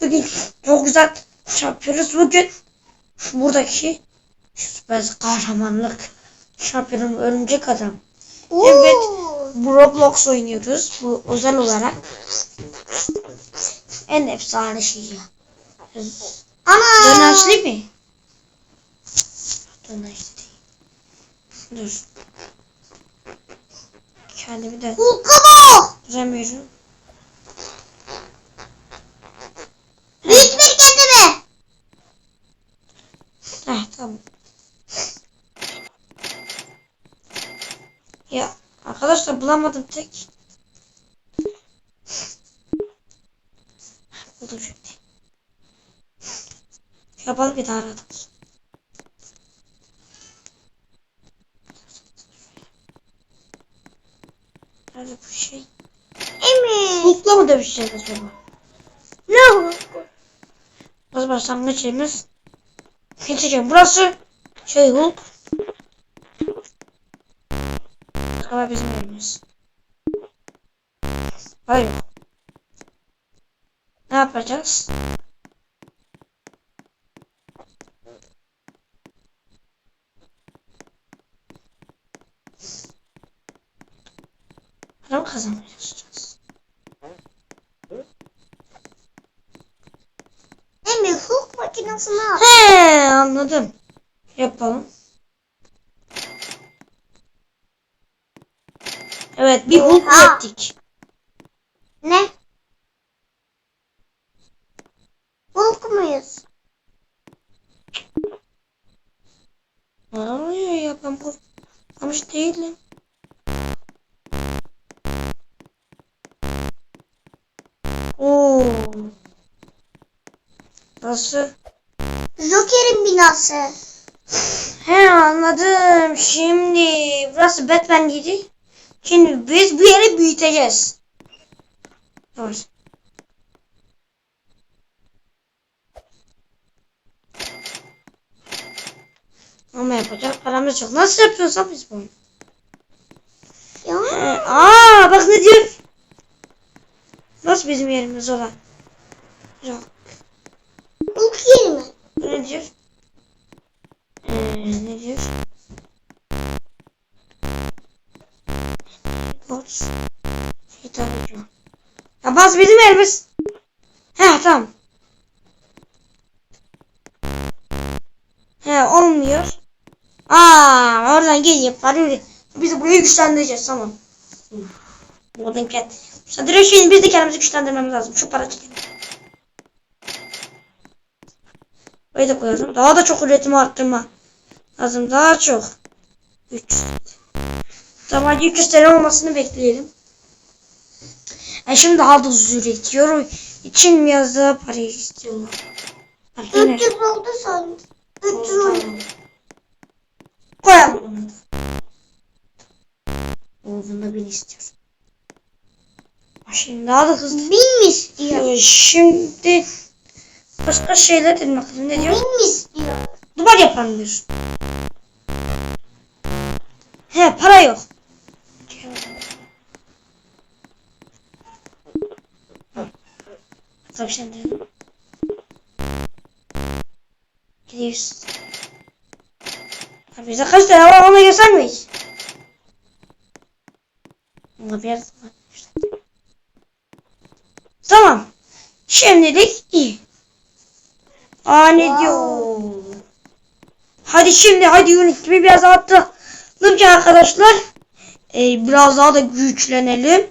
Evet bugün çok güzel yapıyoruz. Bugün buradaki süper kahramanlık yapıyorum. Örümcek adam. Evet. Bu Roblox oynuyoruz. Bu özel olarak. En efsane şey ya. Ana. Döneçli mi? Döneçli değil. Dur. Kendimi de Hulk'a bak. duramıyorum. Büyük bir kendimi. Heh tamam. Ya arkadaşlar bulamadım tek. Buldum şimdi. Yapalım bir daha aradım. Nerede bu şey? Emin. Hulk'la mı dövüşeceğiz acaba? Ne Hulk? Burası başlangıç yerimiz. Geçeceğim. Burası şey Hulk. Hayır. Ne yapacağız? Para mı kazanmaya çalışacağız? Emin Hulk makinesini al. He anladım. Yapalım. Evet bir Hulk Oha. ürettik. Ne? Hulk muyuz? Ne oluyor ya ben bu Amış değilim. Oo. Nasıl? Joker'in binası. He anladım. Şimdi burası Batman yeri. Şimdi biz bu yeri büyüteceğiz. Doğru. Ama yapacak paramız yok. Nasıl yapıyoruz biz bunu? Ya. Aa bak ne diyor? Nasıl bizim yerimiz olan? Yok. Hulk yeri mi? Ne diyor? Ee, ne diyor? Boş. Şey tabii ki. Ya bas bizim yerimiz. He tamam. He olmuyor. Aa oradan gelip parayı biz burayı güçlendireceğiz tamam. Golden Cat. Sadece şimdi biz de kendimizi güçlendirmemiz lazım. Şu para çekelim. Burayı da koyalım. Daha da çok üretimi arttırma lazım. Daha çok. 3. Tamam hadi 300 TL olmasını bekleyelim. Yani şimdi daha da hızlı üretiyor. İçin biraz daha parayı istiyorlar. Bak yine. 300 oldu sandım. 300 oldu. Koyalım bunu da. Olduğunda beni istiyor. Şimdi daha da hızlı. Bin mi istiyor? Ee, Şimdi başka şeyler dedim bakalım ne diyor? Bin mi istiyor? Duvar yapan diyor. He para yok. Tabii şimdi. Gidiyoruz. Abi bize kaç tane var onu göster miyiz? Ama bir var. Tamam. Şimdilik iyi. Aa ne Wow. diyor? Hadi şimdi hadi yönetimi biraz arttıralım ki arkadaşlar. Ee, biraz daha da güçlenelim.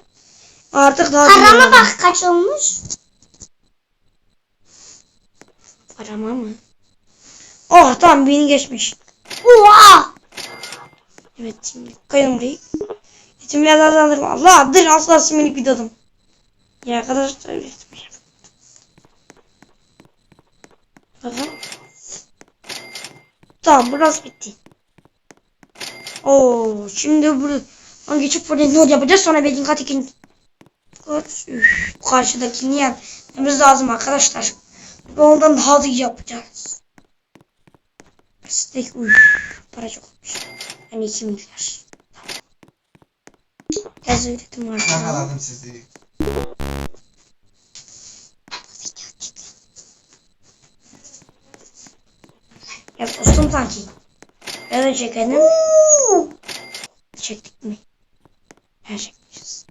Artık daha Arama bak kaç olmuş. Arama mı? Oh tamam beni geçmiş. Oha. Evet şimdi koyalım burayı. Üretim biraz azaltırım. Allah dur asla minik bir dadım. Ya arkadaşlar yap. Bakın. Tamam burası bitti. Oo şimdi bunu geçip buradan ne yapacağız sonra benim kat ikinci kat üf, karşıdakini yapmamız lazım arkadaşlar. Ve ondan yapacağız. Steak uy para çok olmuş. Hani 2 milyar. Gaz üretim var. Ben alalım sizi. Ya dostum sanki. Ben de çekelim. Çektik mi? Her şey çekmişiz.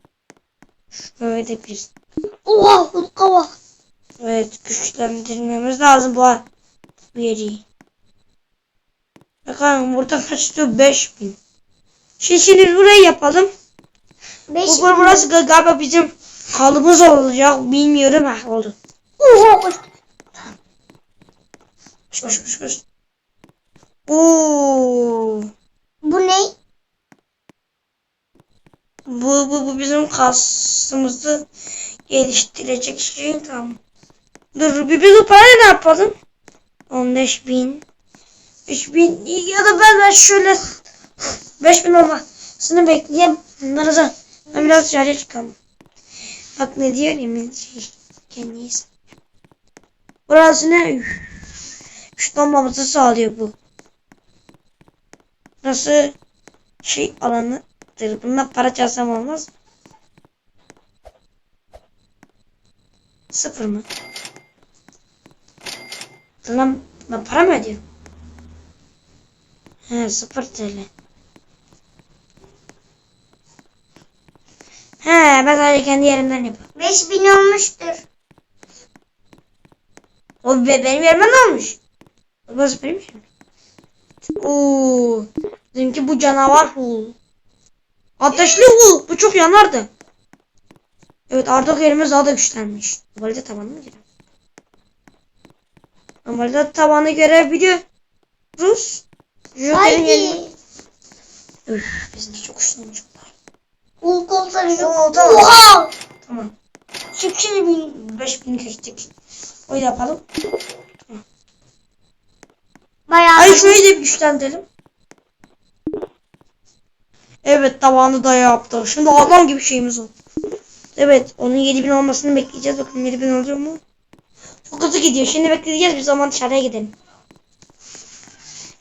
Şöyle bir. Oha! Kavak! Evet güçlendirmemiz lazım bu, yeri. Bakalım burada kaç diyor? 5000. Şimdi, şimdi burayı yapalım. Beş Bu bur- burası ga- galiba bizim halımız olacak. Bilmiyorum. Ha oldu. Oha koş. Koş koş koş koş. Oo. Bu ne? Bu, bu, bu bizim kasımızı geliştirecek şey tamam. Dur bir, bir parayı ne yapalım? 15 bin. 3 bin ya da ben, ben şöyle 5 bin olmasını bekleyeyim. Bunları da ben biraz dışarıya çıkalım. Bak ne diyor emin şey. Kendisi. Burası ne? Üf. Şu donmamızı sağlıyor bu. Burası şey alanıdır. Bundan para çalsam olmaz mı? Sıfır mı? Lan ben para mı ödüyorum? He sıfır TL. He ben sadece kendi yerimden yapıyorum. Beş bin olmuştur. O be, benim yerimden ne olmuş? Burası benim yerim. Oo, bizimki bu canavar hul. Ateşli hul. Bu çok yanardı. Evet artık yerimiz daha da güçlenmiş. Normalde tabanı mı girer? Normalde tabanı görebiliyoruz. Joker'in yerini... Haydi. Üf, biz de çok güçlenmişler. Hulk olsa bizi. Oo, tamam. Oha. Tamam. Şimdi, şimdi bin, beş bin geçtik. O yapalım. Bayağı. Ay da bir güçlendirelim. Evet tavanı da yaptı. Şimdi adam gibi şeyimiz oldu. Evet onun 7000 olmasını bekleyeceğiz. Bakalım 7000 oluyor mu? Hızlı gidiyor. Şimdi bekleyeceğiz. Bir zaman dışarıya gidelim.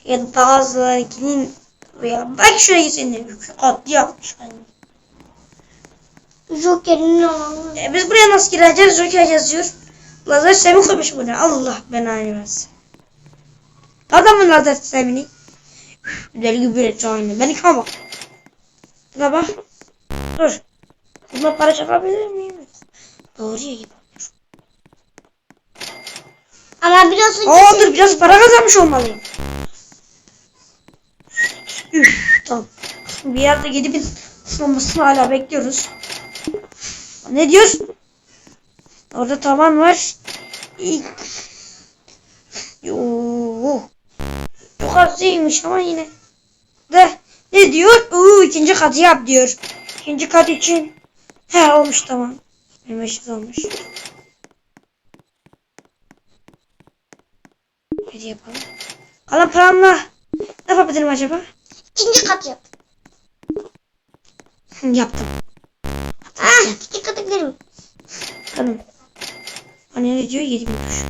Ya da bazılarının veya belki şuraya gitsin. Yani. Joker'in olanı. E, biz buraya nasıl gireceğiz? Joker yazıyor. Lazer sistemi koymuş buraya. Allah belanı versin. Adamın lazer sistemini. Deli gibi üretiyor aynı. Beni kama bak. Buna bak. Dur. Buna para çakabilir miyim? Doğruya gibi. Ama biliyorsun ki Aa dur biraz para kazanmış olmalıyım. Üf tamam. Bir yerde 7000 olmasını hala bekliyoruz. Ne diyorsun? Orada tavan var. İlk. Yoo. Çok az değilmiş ama yine. De ne diyor? Uuu ikinci katı yap diyor. İkinci kat için. He olmuş tamam. 25 olmuş. Hadi yapalım. Kalan paramla ne yapabilirim acaba? ikinci kat yap. Yaptım. Ah ikinci kata gidelim. Bakalım. Hani ne diyor? 7000 kuruş.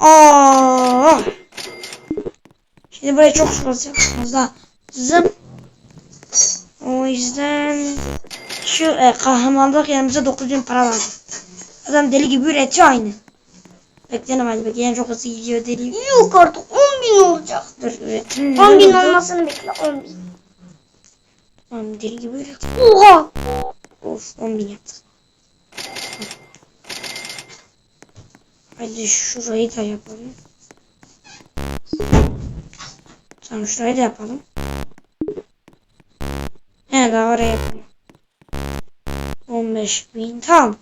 Aa! Şimdi buraya çok fazla fazla zım. O yüzden şu e, kahramanlık yanımıza 9000 para lazım. Adam deli gibi üretiyor aynı. Bekleyelim hadi bekleyelim çok hızlı gidiyor deli. Yok artık 10 bin olacak. Dur üretim 10 bin olmasını bekle 10 bin. Tamam deli gibi. Oha. Of 10 bin yaptık. Hadi şurayı da yapalım. Tamam şurayı da yapalım. He daha oraya yapalım. 15 bin tamam.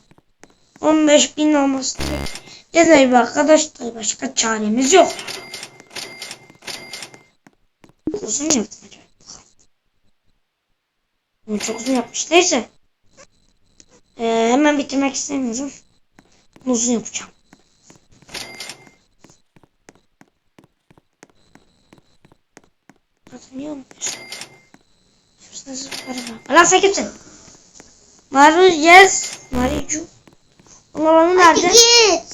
15 bin olması Yeter bir arkadaşlar başka çaremiz yok. Uzun yaptım acaba? Çok uzun yapmış. Neyse. Ee, hemen bitirmek istemiyorum. Uzun yapacağım. Niye unutmuyorsun? Hepsine zıpları var. Lan sen kimsin? Maru yes. Maricu. Onun Hadi nerede? git.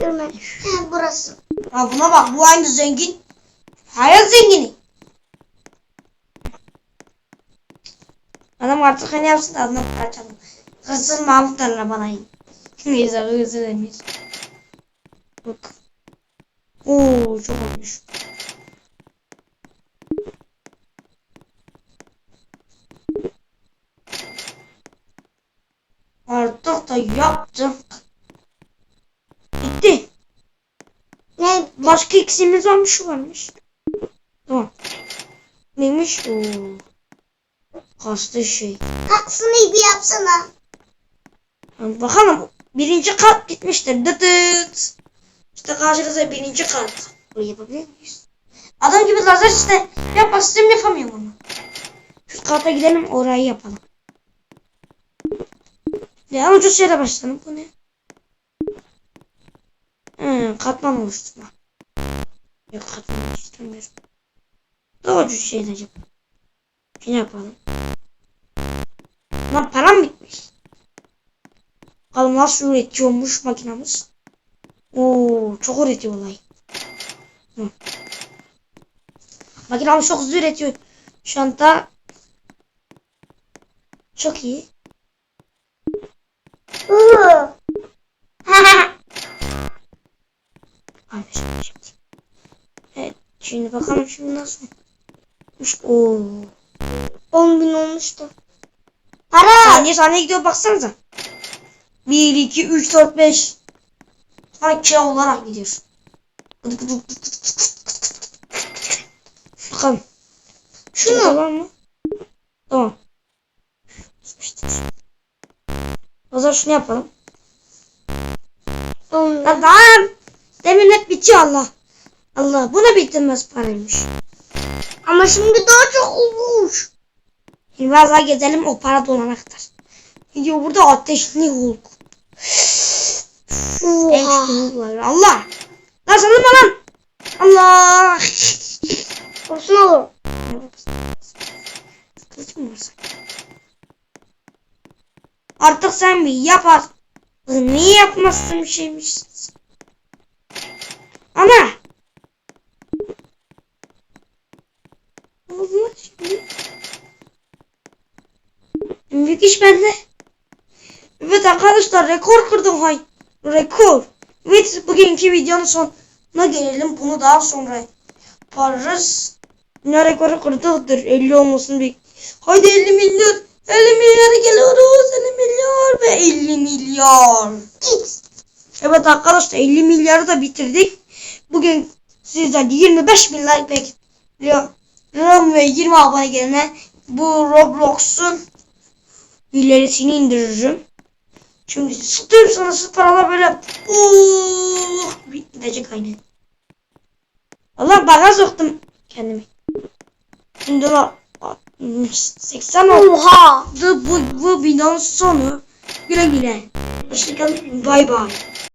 Görmek. Burası. Ya buna bak bu aynı zengin. Hayat zengini. Adam artık ne yapsın da adına para çalın. Hırsız Mahmut derler bana. Neyse hırsız demiş. Bak Oo çok olmuş. Artık da yaptım. Ne? Başka ikisimiz varmış varmış. Tamam. Neymiş o? Kastı şey. Taksını bir yapsana. Bakalım birinci kat bitmiştir. Dıt dıt. İşte karşınıza birinci kat. Bunu yapabilir miyiz? Adam gibi lazer işte istiyorum yapamıyorum onu. Şu kata gidelim orayı yapalım. Ya ucuz yere başlayalım. Bu ne? Hmm, katman oluşturma. Yok katman oluşturmuyorum. Daha ucuz şeyler yap. Ne yapalım? Lan param bitmiş. Nasıl üretiyormuş makinamız. Oo, çok üretiyor olay. Hı. Makinamız çok hızlı üretiyor. Şu anda çok iyi. Uuu. Şimdi bakalım şimdi nasıl. Oo. 10 bin olmuştu. Para. Saniye saniye gidiyor baksanıza. 1, 2, 3, 4, 5. Sanki olarak gidiyor. Bakalım. Şunu. Tamam mı? Tamam. O zaman şunu yapalım. 10 bin. Lan lan! Demin hep bitiyor Allah. Allah buna bitirmez paraymış. Ama şimdi daha çok olmuş. Şimdi daha gezelim o para dolana kadar. Burada ateşli Hulk. Oha. Allah! Lan sallama lan! Allah! Olsun. Kılıç mı sanki? Artık sen bir yapar. Niye yapmazsın bir şeymiş? Ana! Ne oldu lan şimdi? Büyük iş bende. Evet arkadaşlar rekor kırdım hay. Rekor. Evet bugünkü videonun sonuna gelelim. Bunu daha sonra yaparız. Ne rekoru kırdıktır. 50 olmasını bek. Haydi 50 milyar. 50 milyara geliyoruz. 50 milyar ve 50 milyar. Evet arkadaşlar 50 milyarı da bitirdik. Bugün sizden 25 bin like bekliyorum ve 20 abone gelene bu Roblox'un ilerisini indiririm. Şimdi sıktım sana sıfırala böyle uuuuh gidecek aynen. Allah baga soktum kendimi. Şimdi la 80 oldu Oha. bu, bu videonun sonu. Güle güle. Hoşçakalın. Bay bay.